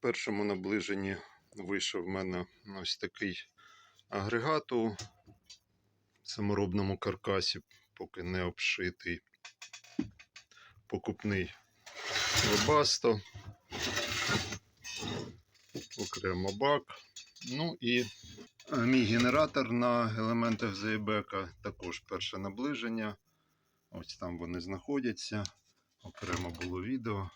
першому наближенні вийшов в мене ось такий агрегат у саморобному каркасі, поки не обшитий. Покупний Webasto. Окремо бак. Ну і е, мій генератор на елементах заєбека. Також перше наближення. Ось там вони знаходяться. Окремо було відео.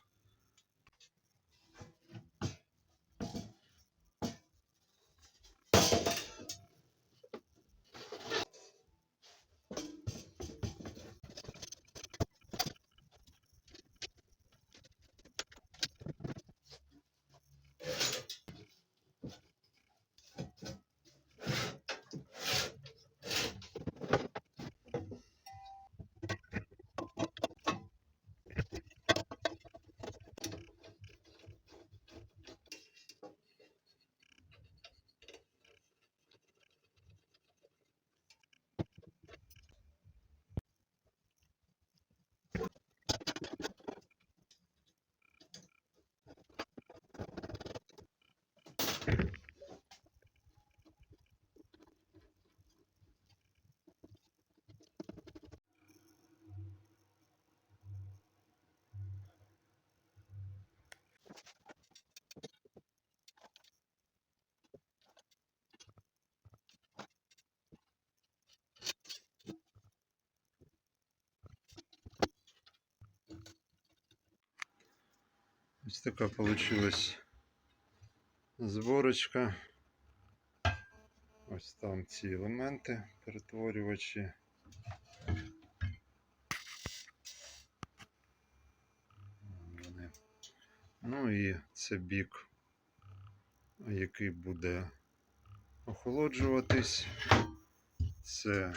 Ось така получилась зборочка. Ось там ці елементи перетворювачі. Ну і це бік, який буде охолоджуватись. Це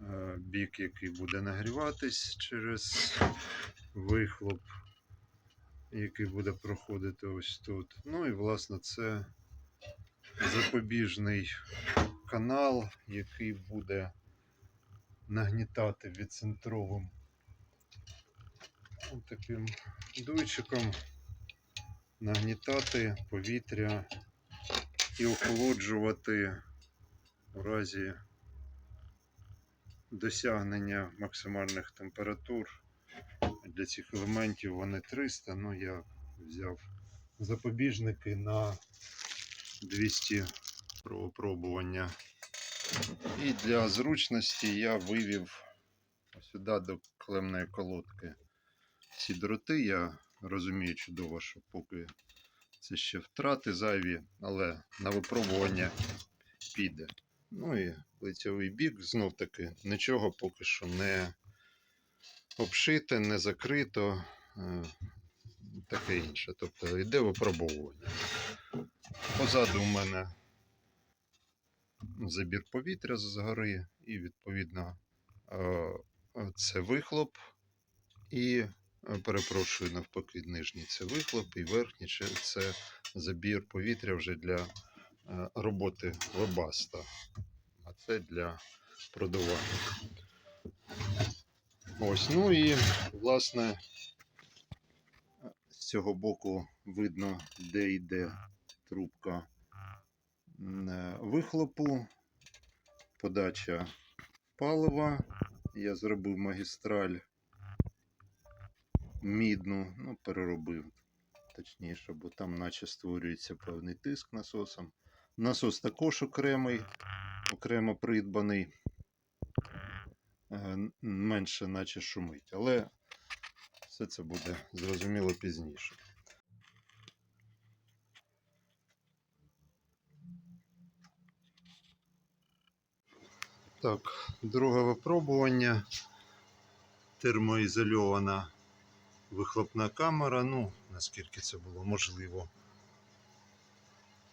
е, бік, який буде нагріватись через вихлоп який буде проходити ось тут. Ну і власне це запобіжний канал, який буде нагнітати відцентровим таким дуйчиком, нагнітати повітря і охолоджувати у разі досягнення максимальних температур для цих елементів вони 300, ну я взяв запобіжники на 200 пробування. І для зручності я вивів сюди до клемної колодки ці дроти. Я розумію чудово, що поки це ще втрати зайві, але на випробування піде. Ну і лицьовий бік знов таки нічого поки що не обшите, не закрито, е, таке інше. Тобто йде випробовування. Позаду у мене забір повітря згори, і, відповідно, е, це вихлоп, і, е, перепрошую, навпаки, нижній це вихлоп, і верхній це- забір повітря вже для роботи вебаста. А це для продування. Ось, ну і власне з цього боку видно, де йде трубка е, вихлопу, подача палива. Я зробив магістраль мідну, ну, переробив точніше, бо там наче створюється певний тиск насосом. Насос також окремий, окремо придбаний менше наче шумить. Але все це буде зрозуміло пізніше. Так, друге випробування. Термоізольована вихлопна камера. Ну, наскільки це було можливо.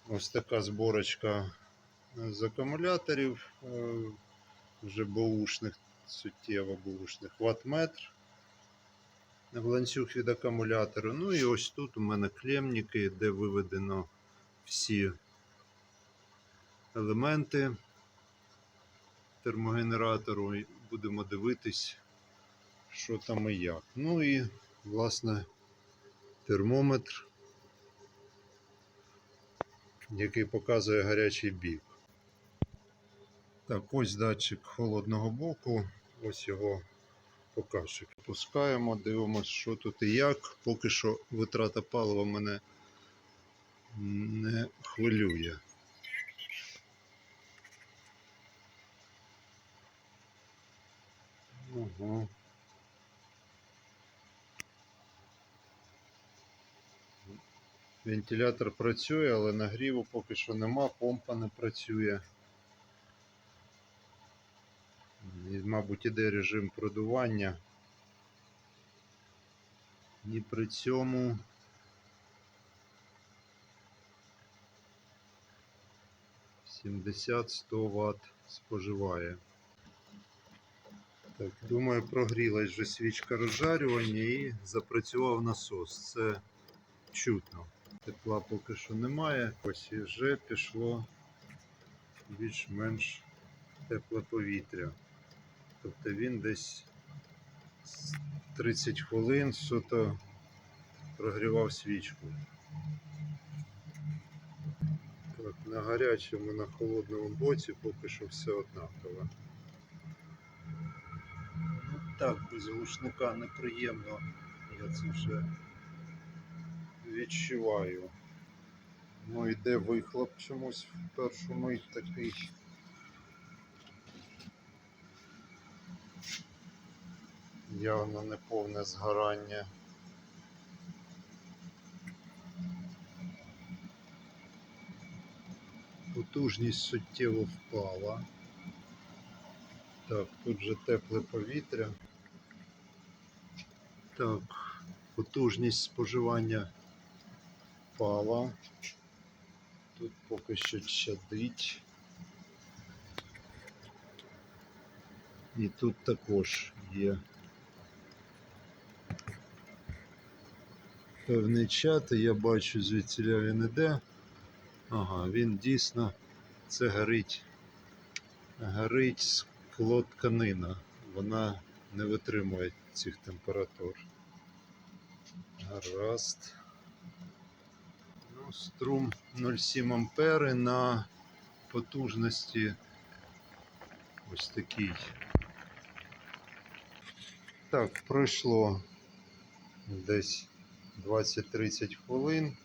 Ось така зборочка з акумуляторів е, вже баушних, суттєво баушних ватметр в ланцюг від акумулятора. Ну і ось тут у мене клемники, де виведено всі елементи термогенератору. Будемо дивитись, що там і як. Ну і, власне, термометр який показує гарячий бік. Так, ось датчик холодного боку, ось його показчик. Пускаємо, дивимося, що тут і як. Поки що витрата палива мене не хвилює. Ага. Вентилятор працює, але нагріву поки що нема, помпа не працює. І, мабуть, іде режим продування. І при цьому сімдесят 100 Вт споживає. Так, думаю, прогрілась вже свічка розжарювання і запрацював насос. Це чутно. Тепла поки що немає. Ось і вже пішло більш-менш тепле повітря. Тобто він десь 30 хвилин суто прогрівав свічку. Так, на гарячому, на холодному боці поки що все однаково. Ну, так, без глушника неприємно. Я це вже відчуваю. Ну йде вихлоп чомусь в першу мить такий. Явно не повне згорання. Потужність суттєво впала. Так, тут же тепле повітря. Так, потужність споживання впала. Тут поки що чадить. І тут також є певний чат, я бачу звідсіля він іде. Ага, він дійсно це горить. Горить скло тканина. Вона не витримує цих температур. Гаразд. Ну, струм 0,7 ампери на потужності ось такий. Так, пройшло десь 20-30 хвилин.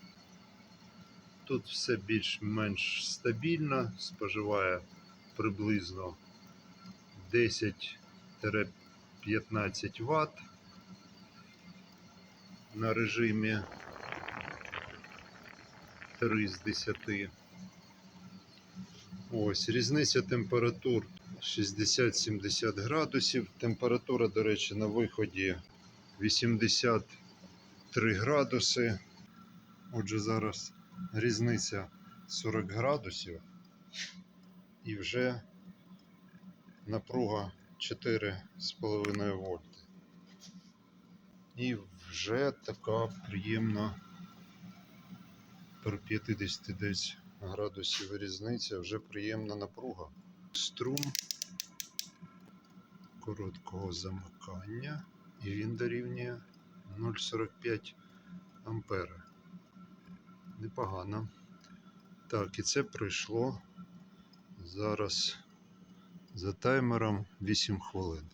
Тут все більш-менш стабільно, споживає приблизно 10-15 Вт на режимі 3 з 10. Ось, різниця температур 60-70 градусів. Температура, до речі, на виході 83 градуси. Отже, зараз різниця 40 градусів і вже напруга 4,5 вольти. І вже така приємна при 50 десь градусів різниця, вже приємна напруга. Струм короткого замикання і він дорівнює 0,45 ампера. Непогано. Так, і це пройшло зараз за таймером 8 хвилин.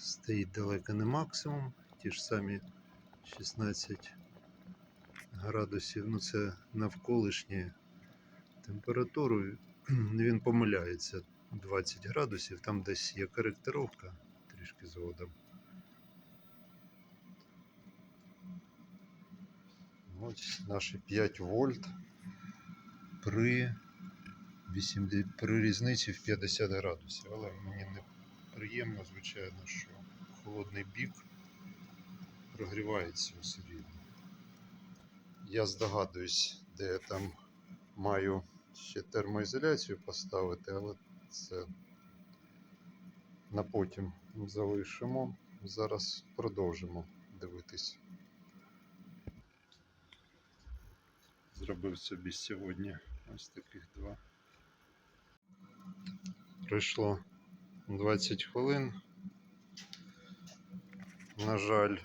Стоїть далеко не максимум, ті ж самі 16 градусів, ну це навколишні температуру. Він помиляється 20 градусів, там десь є коректировка трішки згодом. Ось наші 5 вольт при, 80, при різниці в 50 градусів. Але мені не приємно, звичайно, що холодний бік прогрівається все рівно. Я здогадуюсь, де я там маю ще термоізоляцію поставити, але це на потім залишимо. Зараз продовжимо дивитись. Зробив собі сьогодні ось таких два. Пройшло 20 хвилин. на жаль,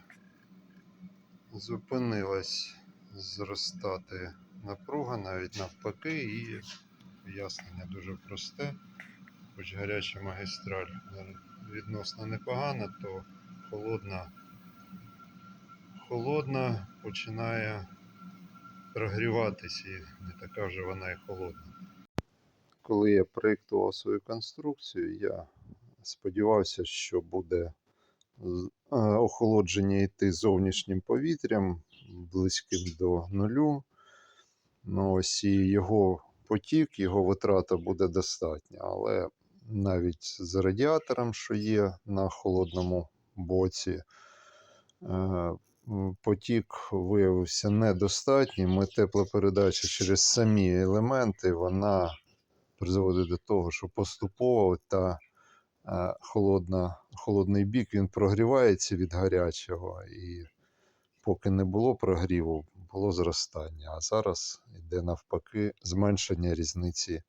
зупинилась зростати напруга, навіть навпаки, і пояснення дуже просте. Хоч гаряча магістраль відносно непогана, то холодна, холодна починає прогріватися і не така вже вона і холодна. Коли я проєктував свою конструкцію, я сподівався, що буде е, охолодження йти зовнішнім повітрям близьким до нулю. Ну, ось і його потік, його витрата буде достатня. Але навіть з радіатором, що є на холодному боці, е, потік виявився недостатнім. Теплопередача через самі елементи вона призводить до того, що поступово та е, холодна, холодний бік він прогрівається від гарячого, і поки не було прогріву, було зростання. А зараз йде навпаки зменшення різниці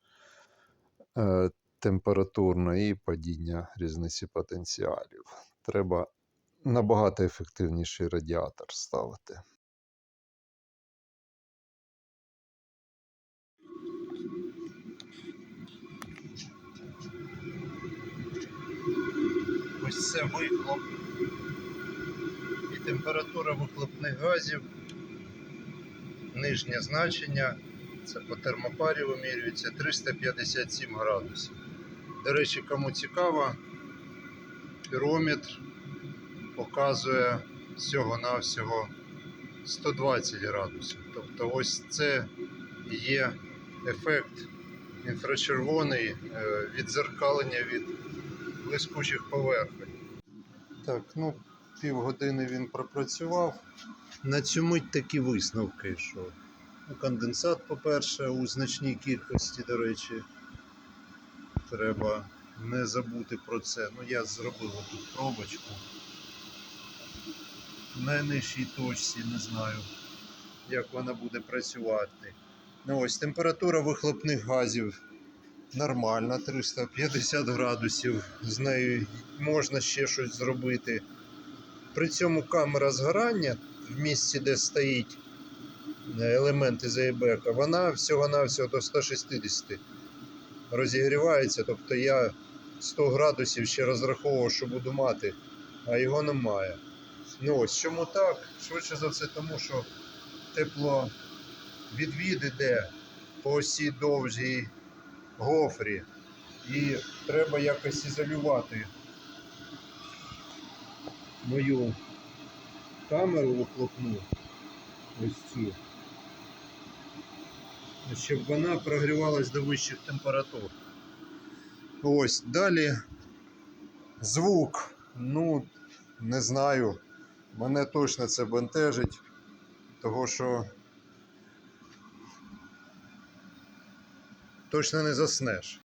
е, температурної і падіння різниці потенціалів. Треба набагато ефективніший радіатор ставити. Ось це вихлоп. І температура вихлопних газів. Нижнє значення. Це по термопарі вимірюється 357 градусів. До речі, кому цікаво, пірометр показує всього-навсього 120 градусів. Тобто ось це є ефект інфрачервоний е, відзеркалення від блискучих поверхонь. Так, ну, півгодини він пропрацював. На цю мить такі висновки, що ну, конденсат, по-перше, у значній кількості, до речі, треба не забути про це. Ну, я зробив тут пробочку. В найнижчій точці не знаю, як вона буде працювати. Ну, ось температура вихлопних газів нормальна, 350 градусів. З нею можна ще щось зробити. При цьому камера згорання в місці, де стоїть е, елементи заєбека, вона всього-навсього до 160 розігрівається. Тобто я 100 градусів ще розраховував, що буду мати, а його немає. Ну ось чому так? Швидше за все, тому що тепло відвід іде по осі довжій гофрі. І треба якось ізолювати мою камеру вихлопну, ось цю, щоб вона прогрівалась до вищих температур. Ось далі звук. Ну, не знаю. Мене точно це бентежить, того що точно не заснеш.